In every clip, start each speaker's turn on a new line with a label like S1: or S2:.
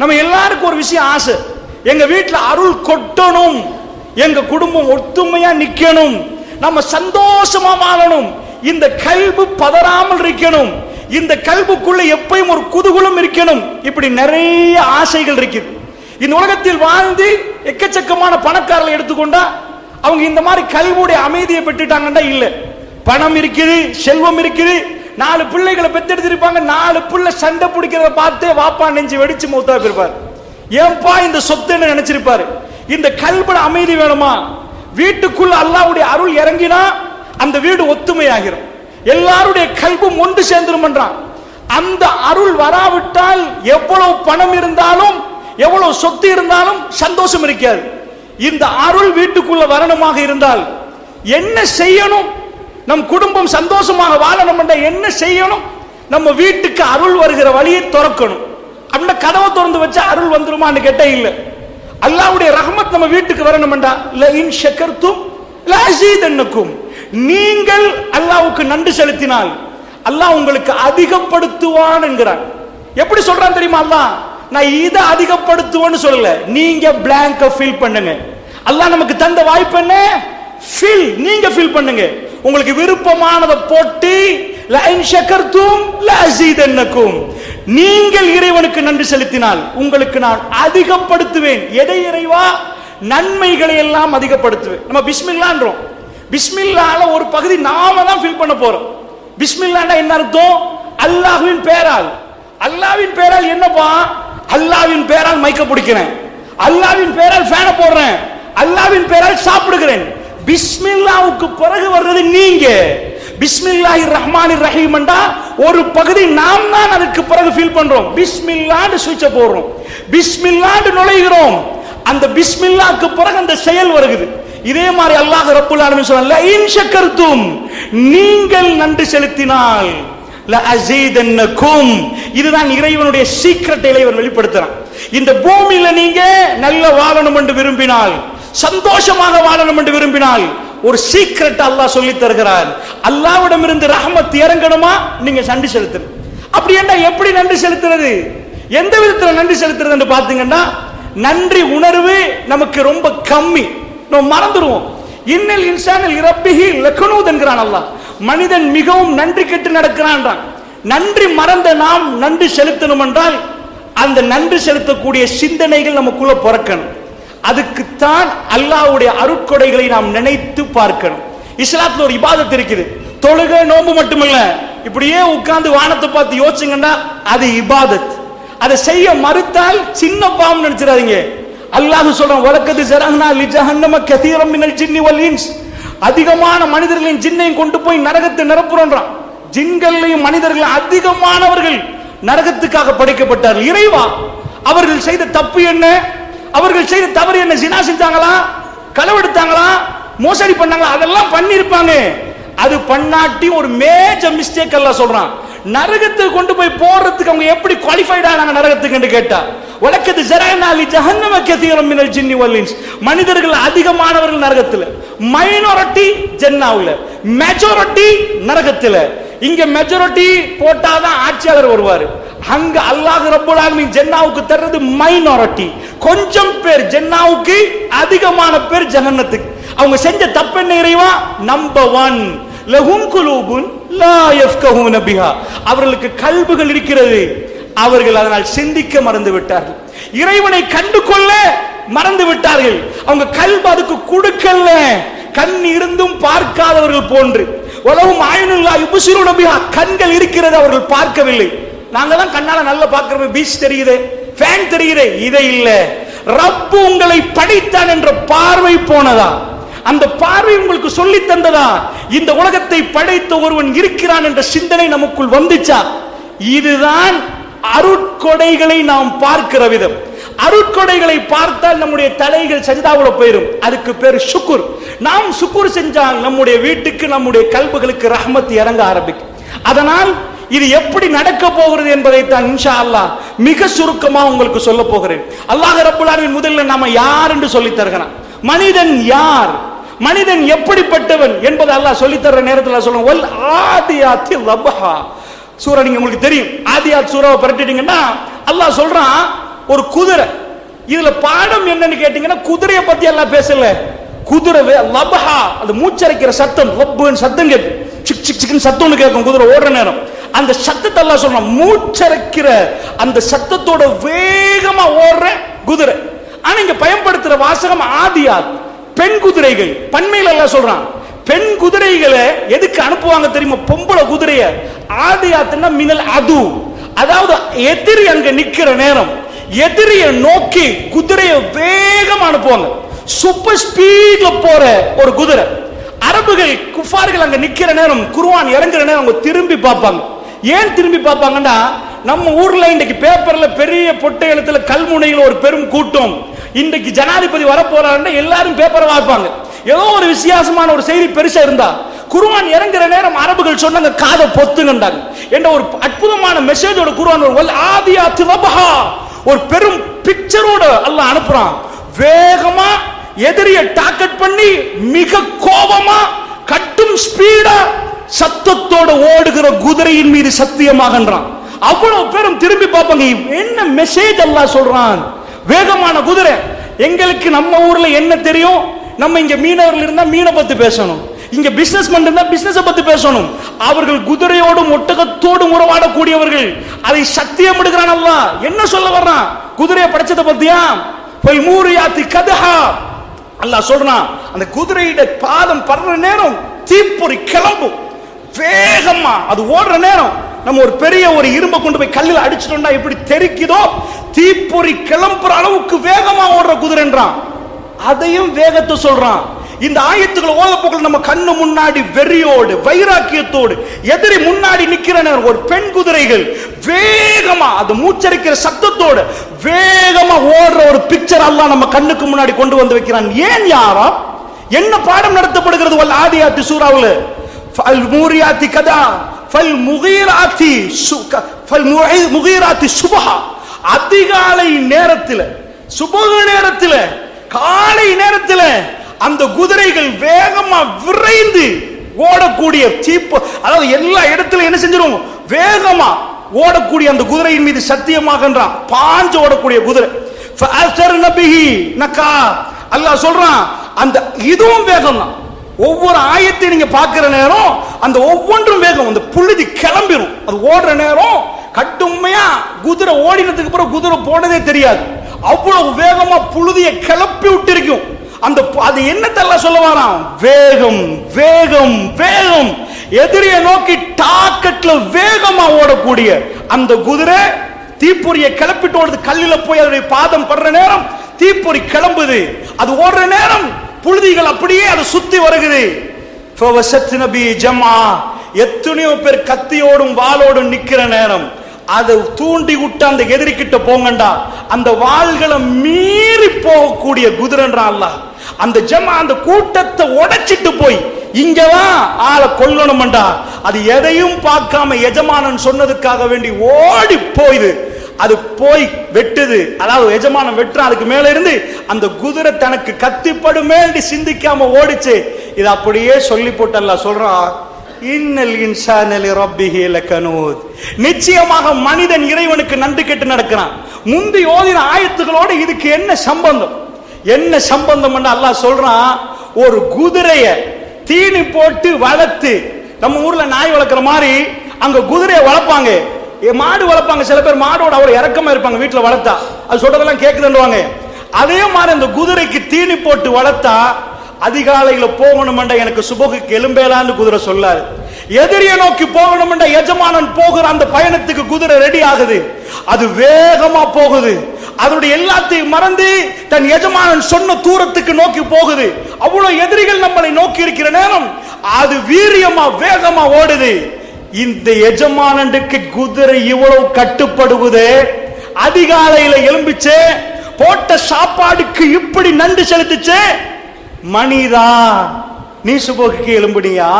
S1: நம்ம எல்லாருக்கும் ஒரு விஷயம் ஆசை. எங்க வீட்டில் அருள் கொட்டணும். எங்க குடும்பம் ஒத்துமையா நிக்கணும். நம்ம சந்தோஷமா வாழணும். இந்த கல்பு பதறாமல் இருக்கணும். இந்த கல்புக்குள்ள எப்பயும் ஒரு குதுகுலம் இருக்கணும். இப்படி நிறைய ஆசைகள் இருக்குது இந்த உலகத்தில் வாழ்ந்து எக்கச்சக்கமான பணக்காரர்களை எடுத்துக்கொண்டா அவங்க இந்த மாதிரி கல்வியுடைய அமைதியை பெற்றுட்டாங்கன்னா இல்லை. பணம் இருக்குது செல்வம் இருக்குது நாலு பிள்ளைகளை பெத்தெடுத்திருப்பாங்க நாலு பிள்ளை சண்டை பிடிக்கிறத பார்த்து வாப்பா நெஞ்சு வெடிச்சு மூத்தா போயிருப்பார். ஏன்பா இந்த சொத்துன்னு நினைச்சிருப்பாரு. இந்த கல்பட அமைதி வேணுமா? வீட்டுக்குள்ள அல்லாவுடைய அருள் இறங்கினா அந்த வீடு ஒத்துமையாகிரும். எல்லாருடைய கல்பும் ஒன்று சேர்ந்துருமன்றான். அந்த அருள் வராவிட்டால் எவ்வளவு பணம் இருந்தாலும் எவ்வளவு சொத்து இருந்தாலும் சந்தோஷம் இருக்காது. இந்த அருள் வீட்டுக்குள்ள வரணுமாக இருந்தால் என்ன செய்யணும்? நம் குடும்பம் சந்தோஷமாக வாழணும் என்ன செய்யணும்? நம்ம வீட்டுக்கு அருள் வருகிற வழியை திறக்கணும். அப்படின்னா கதவை திறந்து வச்சா அருள் வந்துருமான்னு கேட்டே இல்லை. அல்லாவுடைய ரஹமத் நம்ம வீட்டுக்கு வரணும்டா ல இன் ஷக்கர்தும் ல நீங்கள் அல்லாவுக்கு நன்றி செலுத்தினால் அல்லாஹ் உங்களுக்கு அதிகப்படுத்துவான் என்கிறான். எப்படி சொல்றான் தெரியுமா அல்லாஹ்? நான் இதை அதிகப்படுத்துவேன்னு சொல்லல. நீங்க பிளாங்க ஃபில் பண்ணுங்க. அல்லாஹ் நமக்கு தந்த வாய்ப்பு என்ன? ஃபில் நீங்க ஃபில் பண்ணுங்க. உங்களுக்கு விருப்பமானதை போட்டு லைன் ஷக்கர்தும் என்னக்கும் நீங்கள் இறைவனுக்கு நன்றி செலுத்தினால் உங்களுக்கு நான் அதிகப்படுத்துவேன். எதை இறைவா? நன்மைகளை எல்லாம் அதிகப்படுத்துவேன். நம்ம பிஸ்மில்லான்றோம். பிஸ்மில்லால ஒரு பகுதி நாம தான் ஃபில் பண்ண போறோம். பிஸ்மில்லாண்டா என்ன அர்த்தம்? அல்லாஹ்வின் பேரால். அல்லாஹ்வின் பேரால் என்னப்பா? அல்லாஹ்வின் பேரால் மைக்க பிடிக்கிறேன். அல்லாஹ்வின் பேரால் ஃபேனை போடுறேன். அல்லாஹ்வின் பேரால் சாப்பிடுகிறேன். பிஸ்மில்லாவுக்கு பிறகு வர்றது நீங்க. பிஸ்மில்லாஹி ரஹ்மானி ரஹீம்ண்டா ஒரு பகுதி நாம் தான் அதுக்கு பிறகு ஃபீல் பண்றோம். பிஸ்மில்லான்னு சுவிட்ச போடுறோம். பிஸ்மில்லான்னு நுழைகிறோம். அந்த பிஸ்மில்லாக்கு பிறகு அந்த செயல் வருகிறது இதே மாதிரி அல்லாஹ் ரப்புல் ஆலமீன் சொல்லல இன் நீங்கள் நன்றி செலுத்தினால் இதுதான் இறைவனுடைய சீக்கிரத்தை இறைவன் வெளிப்படுத்துறான். இந்த பூமியில நீங்க நல்ல வாழணும் என்று விரும்பினால் சந்தோஷமாக வாழணும் என்று விரும்பினால் ஒரு சீக்ரெட் அல்லாஹ் சொல்லி தருகிறார். அல்லாவிடம் இருந்து ரஹமத் இறங்கணுமா? நீங்க நன்றி செலுத்தணும் அப்படி என்ன எப்படி நன்றி செலுத்துறது? எந்த விதத்துல நன்றி செலுத்துறது என்று பாத்தீங்கன்னா நன்றி உணர்வு நமக்கு ரொம்ப கம்மி. நம்ம மறந்துடுவோம். இன்னல் இன்சானில் இரப்பிகி லக்கனூத் என்கிறான் அல்லாஹ். மனிதன் மிகவும் நன்றி கெட்டு நடக்கிறான்றான். நன்றி மறந்த நாம் நன்றி செலுத்தணும் என்றால் அந்த நன்றி செலுத்தக்கூடிய சிந்தனைகள் நமக்குள்ள பிறக்கணும். அதுக்குத்தான் அல்லாஹ்வுடைய அருட்கொடைகளை நாம் நினைத்து பார்க்கணும். இஸ்லாத்துல ஒரு இபாதத் இருக்குது. தொழுக நோன்பு மட்டுமல்ல. இப்படியே உட்கார்ந்து வானத்தை பார்த்து யோசிச்சுங்கன்னா அது இபாதத். அதை செய்ய மறுத்தால் சின்ன பாவம் நினைச்சிடாதீங்க. அல்லாஹ் சொல்றான் வழக்கத்து ஜரஹ்னா லிஜஹன்னம கதீரம் மினல் ஜின்னி வல் இன்ஸ். அதிகமான மனிதர்களின் ஜின்னையும் கொண்டு போய் நரகத்தை நிரப்புறோன்றான். ஜின்களையும் மனிதர்கள் அதிகமானவர்கள் நரகத்துக்காக படைக்கப்பட்டார்கள். இறைவா அவர்கள் செய்த தப்பு என்ன? அவர்கள் செய்த தவறு என்ன ஜினா செஞ்சாங்களா? களவெடுத்தாங்களா? மோசடி பண்ணாங்களா? அதெல்லாம் பண்ணிருப்பாங்க அது பண்ணாட்டி ஒரு மேஜர் மிஸ்டேக் எல்லாம் சொல்றான். நரகத்துக்கு கொண்டு போய் போடுறதுக்கு அவங்க எப்படி குவாலிஃபைட் ஆனாங்க நரகத்துக்குன்னு கேட்டா? உலக்கத்து ஜரானாலி ஜஹன்னம கதீரம் மினல் ஜின்னி வல்லின்ஸ் மனிதர்கள் அதிகமானவர்கள் நரகத்துல. மைனாரிட்டி ஜென்னாவுல. மெஜாரிட்டி நரகத்துல. இங்க மெஜாரிட்டி போட்டாதான் ஆட்சியாளர் வருவாரு. அங்க அல்லாஹ் ரப்பல் ஆலமீன் ஜென்னாவுக்கு தர்றது மைனாரிட்டி கொஞ்சம் பேர் ஜென்னாவுக்கு அதிகமான பேர் ஜஹன்னத்துக்கு. அவங்க செஞ்ச தப்பு என்ன இறைவா? நம்பர் ஒன் லஹும் குலூபுன் லா யஃப்கஹூன பிஹா. அவர்களுக்கு கல்புகள் இருக்கிறது. அவர்கள் அதனால் சிந்திக்க மறந்து விட்டார்கள். இறைவனை கண்டு கொள்ள மறந்து விட்டார்கள். அவங்க கல்பு அதுக்கு கொடுக்கல கண் இருந்தும் பார்க்காதவர்கள் போன்று. உலகம் ஆயுனுல்லா யுபுசிரு நபிஹா கண்கள் இருக்கிறது அவர்கள் பார்க்கவில்லை. நாங்க தான் கண்ணால நல்லா பாக்குறோம் பீச் தெரியுது ஃபேன் தெரியுது இதை இல்ல. ரப்பு உங்களை படைத்தான் என்ற பார்வை போனதா? அந்த பார்வை உங்களுக்கு சொல்லி தந்ததா? இந்த உலகத்தை படைத்த ஒருவன் இருக்கிறான் என்ற சிந்தனை நமக்குள் வந்துச்சா? இதுதான் அருட்கொடைகளை நாம் பார்க்கிற விதம். அருட்கொடைகளை பார்த்தால் நம்முடைய தலைகள் சஜிதாவுல போயிடும் அதுக்கு பேர் சுக்குர். நாம் சுக்குர் செஞ்சால் நம்முடைய வீட்டுக்கு நம்முடைய கல்புகளுக்கு ரஹமத் இறங்க ஆரம்பிக்கும். அதனால் இது எப்படி நடக்க போகிறது என்பதை தான் இன்ஷா அல்லாஹ் மிக சுருக்கமாக உங்களுக்கு சொல்ல போகிறேன். அல்லாஹ் ரப்புல் முதலில் முதல்ல நாம யார் என்று சொல்லி தருகிறான். மனிதன் யார்? மனிதன் எப்படிப்பட்டவன் என்பதை அல்லாஹ் சொல்லி தர்ற நேரத்தில் சொல்லுவோம் ஒல் ஆதியாத்தி லபஹா. சூரா நீங்க உங்களுக்கு தெரியும். ஆதியாத் சூறாவை பரட்டிட்டீங்கன்னா அல்லாஹ் சொல்றான் ஒரு குதிரை. இதுல பாடம் என்னன்னு கேட்டீங்கன்னா குதிரையை பத்தி எல்லாம் பேசல. குதிரை லபஹா. அது மூச்சரைக்கிற சத்தம் லப்புன்னு சத்தம் கேட்கும். சிக் சிக் சிக்னு சத்தம்னு கேட்கும் குதிரை ஓடுற நேரம். அந்த சத்தத்தை எல்லாம் சொல்றான் மூச்சரைக்கிற அந்த சத்தத்தோட வேகமா ஓடுற குதிரை. ஆனா இங்க பயன்படுத்துற வாசகம் ஆதியாத் பெண் குதிரைகள். பண்மையில எல்லாம் சொல்றான் பெண் குதிரைகளை எதுக்கு அனுப்புவாங்க தெரியுமா? பொம்பளை குதிரைய. ஆதியாத்துன்னா மினல் அது. அதாவது எதிரி அங்க நிக்கிற நேரம் எதிரிய நோக்கி குதிரையை வேகமா அனுப்புவாங்க. சூப்பர் ஸ்பீட்ல போற ஒரு குதிரை. அரபுகள் குஃபார்கள் அங்க நிக்கிற நேரம் குருவான் இறங்குற நேரம் அவங்க திரும்பி பார்ப்பாங்க. ஏன் திரும்பி பார்ப்பாங்கன்னா நம்ம ஊர்ல இன்னைக்கு பேப்பர்ல பெரிய பொட்டை எழுத்துல கல்முனையில் ஒரு பெரும் கூட்டம். இன்றைக்கு ஜனாதிபதி வரப்போறாருன்னா எல்லாரும் பேப்பரை வாய்ப்பாங்க ஏதோ ஒரு வித்தியாசமான ஒரு செய்தி பெருசா இருந்தா குருவான் இறங்குற நேரம் அரபுகள் சொன்னாங்க காதை பொத்துங்கண்டாங்க என்ற ஒரு அற்புதமான மெசேஜோட குருவான் ஒரு ஆதியா ஆதியாத்து ஒரு பெரும் பிக்சரோட அல்ல அனுப்புறான். வேகமா எதிரிய டார்கெட் பண்ணி மிக கோபமா கட்டும் ஸ்பீடா சத்தத்தோட ஓடுகிற குதிரையின் மீது சத்தியமாகன்றான். அவ்வளவு பேரும் திரும்பி பார்ப்பாங்க என்ன மெசேஜ் அல்லா சொல்றான்? வேகமான குதிரை. எங்களுக்கு நம்ம ஊர்ல என்ன தெரியும்? நம்ம இங்க மீனவர்கள் இருந்தா மீனை பத்தி பேசணும். இங்க பிசினஸ் இருந்தா பிசினஸ் பத்தி பேசணும். அவர்கள் குதிரையோடும் ஒட்டகத்தோடும் உறவாடக்கூடியவர்கள். அதை சத்தியம் எடுக்கிறான் அல்லா என்ன சொல்ல வர்றான்? குதிரையை படைச்சதை பத்தியா? போய் மூரியாத்தி கதஹா. அல்லாஹ் சொல்றான் அந்த குதிரையிட பாதம் படுற நேரம் தீப்பொறி கிளம்பும். வேகமா அது ஓடுற நேரம். நம்ம ஒரு பெரிய ஒரு இரும்பை கொண்டு போய் கல்லில் அடிச்சிட்டோம்னா எப்படி தெரிக்குதோ? தீப்பொறி கிளம்புற அளவுக்கு வேகமா ஓடுற குதிரைன்றான் அதையும் வேகத்தை சொல்றான். இந்த ஆயத்துக்களை ஓத நம்ம கண்ணு முன்னாடி வெறியோடு வைராக்கியத்தோடு எதிரி முன்னாடி நிக்கிற நேரம் ஒரு பெண் குதிரைகள் வேகமா அது மூச்சரிக்கிற சத்தத்தோடு வேகமா ஓடுற ஒரு பிக்சர் எல்லாம் நம்ம கண்ணுக்கு முன்னாடி கொண்டு வந்து வைக்கிறான். ஏன் யாரா? என்ன பாடம் நடத்தப்படுகிறது? ஆதி ஆதியாத்தி சூறாவில். ஃபல் மூரியாத்தி கதா ஃபல் முகீராத்தி சு- ஃபல் முகை- முகீராத்தி சுபஹா அதிகாலை நேரத்தில் சுபக நேரத்தில் காலை நேரத்தில் அந்த குதிரைகள் வேகமா விரைந்து ஓடக்கூடிய சீப்பு அதாவது எல்லா இடத்துல என்ன செஞ்சிரும் வேகமா ஓடக்கூடிய அந்த குதிரையின் மீது சத்தியமாகன்றான் பாஞ்சு ஓடக்கூடிய குதிரை فَأَثَرْنَ بِهِ நக்கா அல்லாஹ் சொல்றான் அந்த இதுவும் வேகம் தான் ஒவ்வொரு ஆயத்தை நீங்க பார்க்கிற நேரம் அந்த ஒவ்வொன்றும் வேகம் அந்த புழுதி கிளம்பிடும் அது ஓடுற நேரம் கட்டுமையா குதிரை ஓடினதுக்கு அப்புறம் குதிரை போனதே தெரியாது. அவ்வளவு வேகமா புழுதியை கிளப்பி விட்டிருக்கும். அந்த அது என்னத்தெல்லாம் சொல்ல வரான்? வேகம் வேகம் வேகம். எதிரியை நோக்கி டாக்கெட்ல வேகமா ஓடக்கூடிய அந்த குதிரை தீப்பொறியை கிளப்பிட்டு ஓடுது. கல்லில போய் அதனுடைய பாதம் படுற நேரம் தீப்பொறி கிளம்புது. அது ஓடுற நேரம் புழுதிகள் அப்படியே அதை சுத்தி வருகிறது. ஃபவசத் எத்தனையோ பேர் கத்தியோடும் வாளோடும் நிக்கிற நேரம். அதை தூண்டி விட்டு அந்த எதிரி கிட்ட போங்கண்டா. அந்த வாள்களை மீறி போகக்கூடிய குதிரன்றான்ல அந்த ஜமா அந்த கூட்டத்தை உடைச்சிட்டு போய் இங்கதான் ஆளை கொல்லணும்டா அது எதையும் பார்க்காம எஜமானன் சொன்னதுக்காக வேண்டி ஓடி போயுது. அது போய் வெட்டுது. அதாவது எஜமானம் வெட்டுறான். அதுக்கு மேல இருந்து அந்த குதிரை தனக்கு கத்திப்படுமே சிந்திக்காம ஓடிச்சு. இது அப்படியே சொல்லி போட்டல்ல சொல்றான் இன்னல் இன்சானலி ரப்பிஹி லகனூத். நிச்சயமாக மனிதன் இறைவனுக்கு நன்றி கெட்டு நடக்கிறான். முந்தி ஓதின ஆயத்துகளோடு இதுக்கு என்ன சம்பந்தம்? என்ன சம்பந்தம் அல்லாஹ் சொல்றான் ஒரு குதிரைய தீனி போட்டு வளர்த்து நம்ம ஊர்ல நாய் வளர்க்குற மாதிரி அங்க குதிரையை வளர்ப்பாங்க. மாடு வளர்ப்பாங்க சில பேர் மாடோட அவ்வளோ இறக்கமா இருப்பாங்க வீட்டில் வளர்த்தா. அது சொல்றதெல்லாம் கேட்குதுன்றவாங்க அதே மாதிரி அந்த குதிரைக்கு தீனி போட்டு வளர்த்தா அதிகாலையில் போகணுமெண்டா எனக்கு சுபகுக்கு எலும்பேலான்னு குதிரை சொல்லாது எதிரிய நோக்கி போகணுமெண்டா எஜமானன் போகிற அந்த பயணத்துக்கு குதிரை ரெடி ஆகுது. அது வேகமா போகுது. அதனுடைய எல்லாத்தையும் மறந்து தன் எஜமானன் சொன்ன தூரத்துக்கு நோக்கி போகுது. அவ்வளவு எதிரிகள் நம்மளை நோக்கி இருக்கிற நேரம் அது வீரியமா வேகமா ஓடுது. இந்த எஜமானனுக்கு குதிரை இவ்வளவு கட்டுப்படுவது அதிகாலையில எலும்பிச்சு போட்ட சாப்பாடுக்கு இப்படி நன்றி செலுத்துச்சு? மணிதா நீ சுபோக்கு எலும்பினியா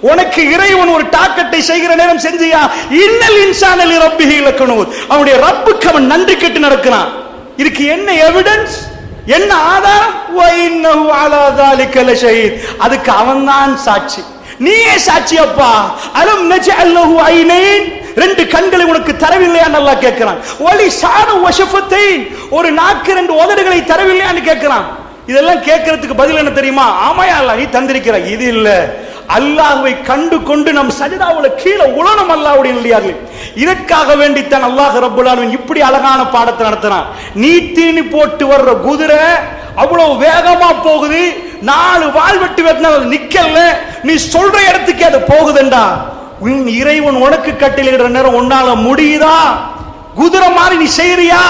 S1: உனக்கு இறைவன் ஒரு டாக்கெட்டை செய்கிற நேரம் செஞ்சியா? இன்னல் இன்சானல் ரப்பி இலக்கணும் அவனுடைய ரப்புக்கு அவன் நன்றி கெட்டு நடக்கிறான். இதுக்கு என்ன எவிடன்ஸ் என்ன ஆதாரம்? அதுக்கு அவன் தான் சாட்சி. நீயே சாட்சியப்பா அலம் நஜஅல் ஐனைன். ரெண்டு கண்களை உனக்கு தரவில்லையான்னு நல்லா கேட்கிறான். ஒளி சாண வஷஃபத்தை ஒரு நாக்கு ரெண்டு உதடுகளை தரவில்லையான்னு கேட்கிறான். இதெல்லாம் கேட்கறதுக்கு பதில் என்ன தெரியுமா? ஆமாயா அல்லாஹ் நீ தந்திருக்கிற. இது இல்ல. அல்லாஹுவை கண்டு கொண்டு நம் சஜிதாவுல கீழே உலனம் அல்லாவுடைய இல்லையார்கள் இதற்காக வேண்டித்தான் அல்லாஹ் ரப்புல் இப்படி அழகான பாடத்தை நடத்தினான் நீ தீனி போட்டு வர்ற குதிரை அவ்வளவு வேகமா போகுது. நாலு வால் வெட்டி வெட்டினா அது நிக்கல நீ சொல்ற இடத்துக்கு அது போகுதுண்டா. உன் இறைவன் உனக்கு கட்டிலிடுற நேரம் உன்னால முடியுதா? குதிரை மாதிரி நீ செய்யறியா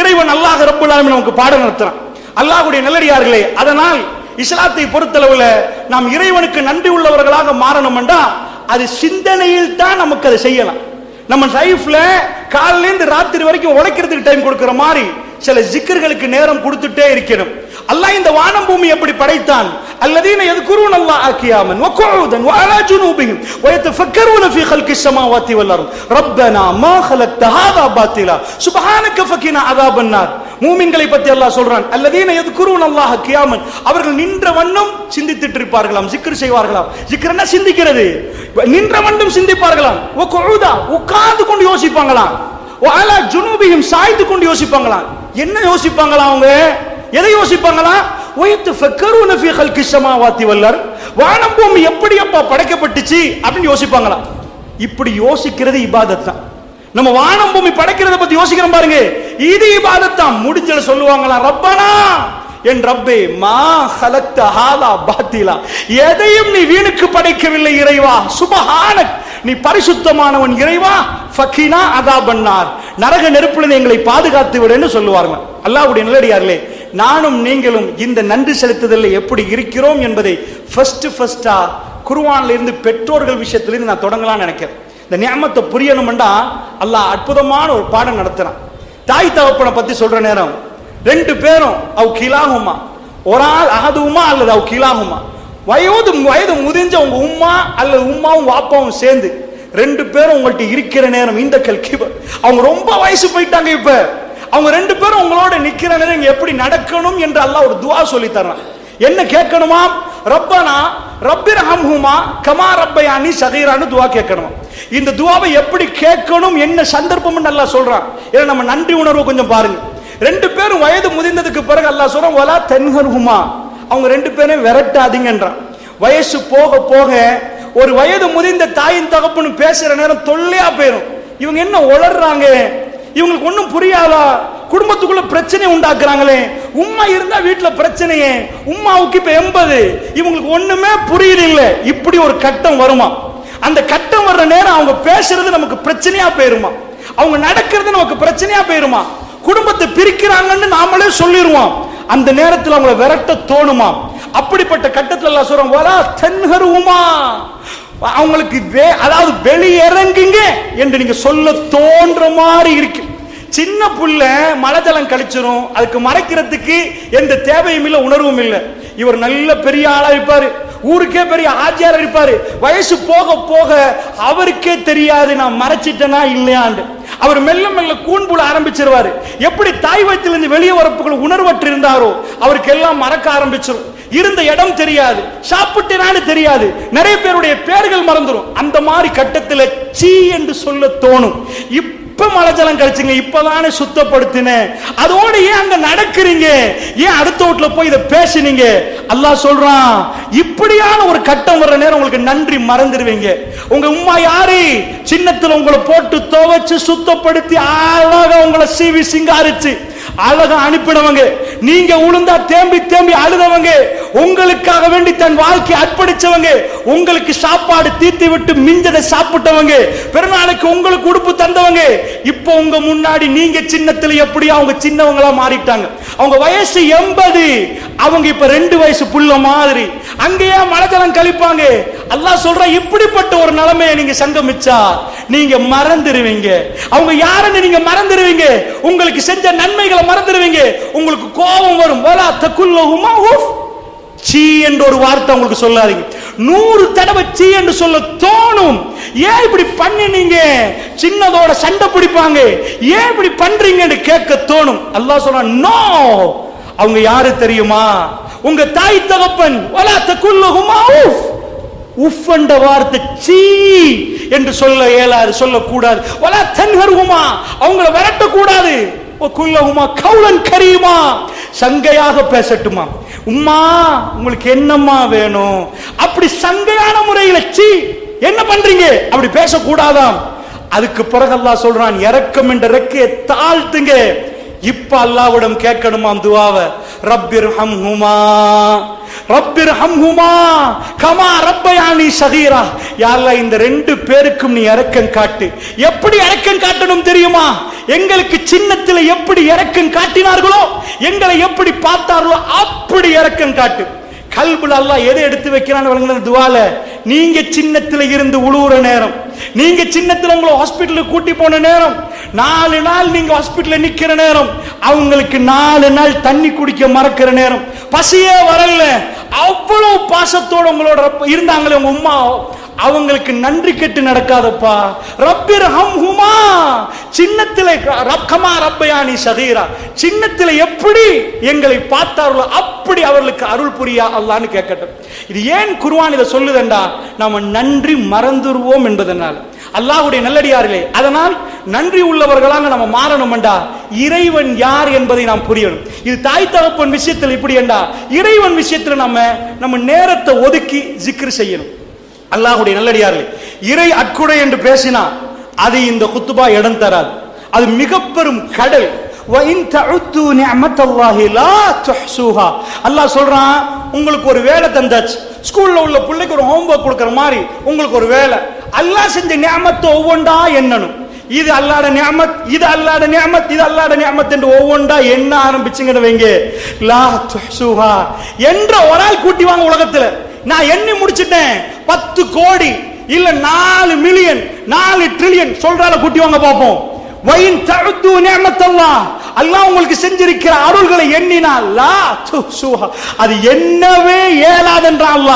S1: இறைவன் அல்லாஹ் ரப்புல்லாமி நமக்கு பாடம் நடத்துறான். அல்லாஹுடைய நல்லடியார்களே அதனால் இஸ்லாத்தை பொறுத்தளவுல நாம் இறைவனுக்கு நன்றி உள்ளவர்களாக மாறணும்டா அது சிந்தனையில் தான் நமக்கு அதை செய்யலாம். நம்ம லைஃப்ல காலையில ராத்திரி வரைக்கும் உழைக்கிறதுக்கு டைம் கொடுக்கிற மாதிரி சில ஜிக்கர்களுக்கு நேரம் கொடுத்துட்டே இருக்கணும். அல்லாஹ் இந்த வானம் பூமி எப்படி படைத்தான் الذين يذكرون الله قياما وقعودا وعلى جنوبهم ويتفكرون في خلق السماوات والارض ربنا ما خلقت هذا باطلا سبحانك فقنا عذاب النار மூமின்களை பத்தி அல்லாஹ் சொல்றான் அல்லதீன எதுக்குருவன் அல்லாஹ் கியாமன் அவர்கள் நின்ற வண்ணம் சிந்தித்துட்டு இருப்பார்களாம் ஜிக்ர் செய்வார்களாம் ஜிக்ர்னா சிந்திக்கிறது நின்ற வண்ணம் சிந்திப்பார்களாம் உக்கழுதா உட்கார்ந்து கொண்டு யோசிப்பாங்களாம் அலா ஜுனூபியும் சாய்ந்து கொண்டு யோசிப்பாங்களாம் என்ன யோசிப்பாங்களாம் அவங்க எதை யோசிப்பாங்களா? ஒய்த்து ஃபக்கருன ஃபீ ஹல்கி வாத்தி வல்லர் வானம் பூமி எப்படி அப்பா படைக்கப்பட்டுச்சு? அப்படின்னு யோசிப்பாங்களா? இப்படி யோசிக்கிறது இபாதத் தான். நம்ம வானம் பூமி படைக்கிறத பத்தி யோசிக்கிறோம் பாருங்க. இது இபாதத் தான். முடிஞ்சல சொல்லுவாங்களா? ரப்பனா என் ரப்பே மா ஹலக்த ஹாலா பாத்திலா. எதையும் நீ வீணுக்கு படைக்கவில்லை இறைவா. சுபஹானக் நீ பரிசுத்தமானவன் இறைவா. ஃபக்கீனா அதா பண்ணார் நரக நெருப்புல எங்களை பாதுகாத்து விடுன்னு சொல்லுவார்கள். அல்லாஹ்வுடைய நல்லடியார்களே நானும் நீங்களும் இந்த நன்றி செலுத்துதலில் எப்படி இருக்கிறோம் என்பதை ஃபர்ஸ்ட் ஃபர்ஸ்டா குருவான்ல இருந்து பெற்றோர்கள் விஷயத்திலிருந்து நான் தொடங்கலாம்னு நினைக்கிறேன். இந்த நியமத்தை புரியணும்டா அல்லாஹ் அற்புதமான ஒரு பாடம் நடத்துறான். தாய் தகப்பனை பத்தி சொல்ற நேரம் ரெண்டு பேரும் அவ கிலாகுமா ஒரு ஆள் அகதுமா அல்லது அவ கிலாகுமா வயது வயது முதிஞ்ச உங்க உம்மா அல்லது உம்மாவும் வாப்பாவும் சேர்ந்து ரெண்டு பேரும் உங்கள்கிட்ட இருக்கிற நேரம் இந்த கல்கி அவங்க ரொம்ப வயசு போயிட்டாங்க இப்போ. அவங்க ரெண்டு பேரும் உங்களோட நிக்கிற நேரம் எப்படி நடக்கணும் என்று அல்லாஹ் ஒரு துவா சொல்லி தர்றான். என்ன கேட்கணுமா? ரப்பனா ரப்பிர் ஹம்ஹுமா கமா ரப்பயானி சகீரான்னு துவா கேட்கணுமா? இந்த துவாவை எப்படி கேட்கணும் என்ன சந்தர்ப்பம்னு நல்லா சொல்றான். ஏன்னா நம்ம நன்றி உணர்வு கொஞ்சம் பாருங்க. ரெண்டு பேரும் வயது முதிர்ந்ததுக்கு பிறகு அல்லாஹ் சொல்றான் வலா தென்ஹர்ஹுமா. அவங்க ரெண்டு பேரும் விரட்டாதீங்கன்றான். வயசு போக போக ஒரு வயது முதிர்ந்த தாயின் தகப்புன்னு பேசுற நேரம் தொல்லையா போயிடும் இவங்க என்ன உளர்றாங்க? இவங்களுக்கு ஒன்றும் புரியாதா? குடும்பத்துக்குள்ள பிரச்சனை உண்டாக்குறாங்களே. உம்மா இருந்தா வீட்டுல பிரச்சனையே. உம்மாவுக்கு இப்ப எண்பது. இவங்களுக்கு ஒண்ணுமே புரியல இப்படி ஒரு கட்டம் வருமா? அந்த கட்டம் வர்ற நேரம் அவங்க பேசுறது நமக்கு பிரச்சனையா போயிருமா? அவங்க நடக்கிறது நமக்கு பிரச்சனையா போயிருமா? குடும்பத்தை பிரிக்கிறாங்கன்னு நாமளே சொல்லிடுவோம் அந்த நேரத்தில் அவங்கள விரட்ட தோணுமா? அப்படிப்பட்ட கட்டத்தில் எல்லாம் சொல்றோம் வரா தென்கருவுமா அவங்களுக்கு வே- அதாவது வெளியிறங்குங்க என்று நீங்க சொல்ல தோன்ற மாதிரி இருக்கு. சின்ன புள்ள மழை ஜலம் கழிச்சிரும் அதுக்கு மறைக்கிறதுக்கு எந்த தேவையும் இல்லை உணர்வும் இல்லை. இவர் நல்ல பெரிய ஆளா இருப்பாரு. ஊருக்கே பெரிய ஆஜியார் இருப்பாரு. வயசு போக போக அவருக்கே தெரியாது நான் மறைச்சிட்டேனா இல்லையாண்டு. அவர் மெல்ல மெல்ல கூண்புல ஆரம்பிச்சிருவாரு. எப்படி தாய் வயிற்றிலிருந்து வெளியே வரப்புகள் உணர்வற்று இருந்தாரோ அவருக்கு எல்லாம் மறக்க ஆரம்பிச்சிடும் இருந்த இடம் தெரியாது. சாப்பிட்டேனான்னு தெரியாது. நிறைய பேருடைய பேர்கள் மறந்துடும். அந்த மாதிரி கட்டத்தில் சீ என்று சொல்ல தோணும். இப்ப மலஜலம் கழிச்சுங்க இப்பதானே சுத்தப்படுத்தினேன் அதோட ஏன் அங்க நடக்கிறீங்க? ஏன் அடுத்த வீட்டுல போய் இதை பேசினீங்க? அல்லாஹ் சொல்றான் இப்படியான ஒரு கட்டம் வர்ற நேரம் உங்களுக்கு நன்றி மறந்துடுவீங்க. உங்க உம்மா யாரு? சின்னத்துல உங்களை போட்டு துவைச்சு சுத்தப்படுத்தி அழகா உங்களை சீவி சிங்காரிச்சு. அழகா அனுப்பினவங்க. நீங்க உளுந்தா தேம்பி தேம்பி அழுதவங்க உங்களுக்காக வேண்டி தன் வாழ்க்கையை அர்ப்பணிச்சவங்க உங்களுக்கு சாப்பாடு தீர்த்து விட்டு மிஞ்சதை சாப்பிட்டவங்க பிறநாளைக்கு உங்களுக்கு உடுப்பு தந்தவங்க இப்போ உங்க முன்னாடி நீங்க சின்னத்துல எப்படி அவங்க சின்னவங்களா மாறிட்டாங்க. அவங்க வயசு எண்பது அவங்க இப்ப ரெண்டு வயசு புள்ள மாதிரி. அங்கேயே மலஜலம் கழிப்பாங்க. அல்லாஹ் சொல்ற இப்படிப்பட்ட ஒரு நிலைமையை நீங்க சங்கமிச்சா நீங்க மறந்துடுவீங்க அவங்க யாருன்னு நீங்க மறந்துடுவீங்க உங்களுக்கு செஞ்ச நன்மைகளை மறந்துடுவீங்க உங்களுக்கு கோபம் வரும். வலா தக்குல்லகுமா உஃப் சீ என்ற ஒரு வார்த்தை உங்களுக்கு சொல்லாதீங்க. நூறு தடவை சீ என்று சொல்ல தோணும். ஏன் இப்படி பண்ணினீங்க? சின்னதோட சண்டை பிடிப்பாங்க. ஏன் இப்படி பண்றீங்கன்னு கேட்க தோணும். அல்லாஹ் சொல்றான் நோ. அவங்க யாரு தெரியுமா? உங்க தாய் தகப்பன். வலா தக்குல்லகுமா உஃப் உஃப் என்ற வார்த்தை சீ என்று சொல்ல இயலாது சொல்லக்கூடாது. வலா தன்ஹருமா அவங்கள விரட்டக்கூடாது. குல்லகுமா கவுலன் கரியுமா சங்கையாக பேசட்டுமா? உம்மா உங்களுக்கு என்னம்மா வேணும்? அப்படி சங்கையான முறையில் சீ என்ன பண்றீங்க? அப்படி பேசக்கூடாதாம். அதுக்கு பிறகு அல்லாஹ் சொல்றான் இறக்கம் என்ற ரெக்கையை தாழ்த்துங்க. இப்ப அல்லாவிடம் கேட்கணுமாம் துவாவ. ரப்பிர் ஹம்ஹுமா ரப்பிர் ஹம்ஹுமா கமா ரப்பயானி சகீரா யாழ்லா இந்த ரெண்டு பேருக்கும் நீ இறக்கம் காட்டு. எப்படி இறக்கம் காட்டணும் தெரியுமா? எங்களுக்கு சின்னத்துல எப்படி இறக்கம் காட்டினார்களோ எங்களை எப்படி பார்த்தார்களோ அப்படி இறக்கம் காட்டு. கல்புல அல்லாஹ் எதை எடுத்து வைக்கிறான்னு வழங்கின துவால? நீங்க சின்னத்துல இருந்து உழுவுற நேரம். நீங்க சின்னத்துல உங்களை ஹாஸ்பிட்டலுக்கு கூட்டி போன நேரம். நாலு நாள் நீங்க ஹாஸ்பிட்டல்ல நிக்கிற நேரம். அவங்களுக்கு நாலு நாள் தண்ணி குடிக்க மறக்கிற நேரம். பசியே வரல. அவ்வளவு பாசத்தோடு உங்களோட இருந்தாங்களே உங்க உம்மா அவங்களுக்கு நன்றி கெட்டு நடக்காதப்பா. ரப்பிர் ஹம் ஹுமா சின்னத்தில் ரக்கமா ரப்பயானி சதீரா சின்னத்தில் எப்படி எங்களை பார்த்தார்களோ அப்படி அவர்களுக்கு அருள் புரியா அல்லான்னு கேட்கட்டும். இது ஏன் குருவான் இதை சொல்லுதண்டா? நாம நன்றி மறந்துருவோம் என்பதனால். அல்லாஹ்வுடைய நல்லடியார்களே அதனால் நன்றி உள்ளவர்களாக நம்ம மாறணும்டா இறைவன் யார் என்பதை நாம் புரியணும். இது தாய் தகப்பன் விஷயத்தில் இப்படி என்றா? இறைவன் விஷயத்தில் நம்ம நம்ம நேரத்தை ஒதுக்கி ஜிக்ரு செய்யணும். அல்லாஹுடைய நல்லடியார்கள் இறை அற்குடை என்று பேசினா அது இந்த குத்துபா இடம் தராது. அது மிக பெரும் கடல். அல்லாஹ் சொல்றான் உங்களுக்கு ஒரு வேலை தந்தாச்சு. ஸ்கூல்ல உள்ள பிள்ளைக்கு ஒரு ஹோம்ஒர்க் கொடுக்குற மாதிரி உங்களுக்கு ஒரு வேலை. அல்லாஹ் செஞ்ச நியமத்தை ஒவ்வொன்றா என்னனும் இது அல்லாட நியமத் இது அல்லாட நியமத் இது அல்லாட நியமத் என்று ஒவ்வொன்றா என்ன ஆரம்பிச்சுங்கன்னு வைங்க. லா என்ற ஒரு ஆள் கூட்டி வாங்க உலகத்துல. நான் எண்ணி முடிச்சிட்டேன். பத்து கோடி இல்ல நாலு மில்லியன் நாலு ட்ரில்லியன் சொல்றால கூட்டி வாங்க பார்ப்போம். வயின் தழுத்து நேமத்தல்லாம் அல்லாஹ் உங்களுக்கு செஞ்சிருக்கிற அருள்களை எண்ணினால் அது என்னவே இயலாதென்றான்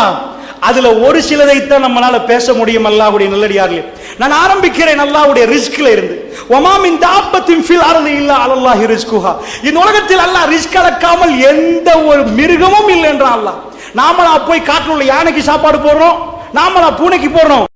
S1: அதுல ஒரு சிலதைத்தான் நம்மளால பேச முடியும் அல்லாவுடைய நல்லடியார்களே. நான் ஆரம்பிக்கிறேன் அல்லாஹ்வுடைய ரிஸ்க்ல இருந்து. ஒமாமின் தாப்பத்தின் ஃபில் அருள் இல்ல அல்லாஹி ரிஸ்குஹா. இந்த உலகத்தில் அல்லாஹ் ரிஸ்க் அளக்காமல் எந்த ஒரு மிருகமும் இல்லை என்றான் அல்லாஹ். நாமளா போய் காட்டில் உள்ள யானைக்கு சாப்பாடு போடுறோம். நாமளா பூனைக்கு போடுறோம்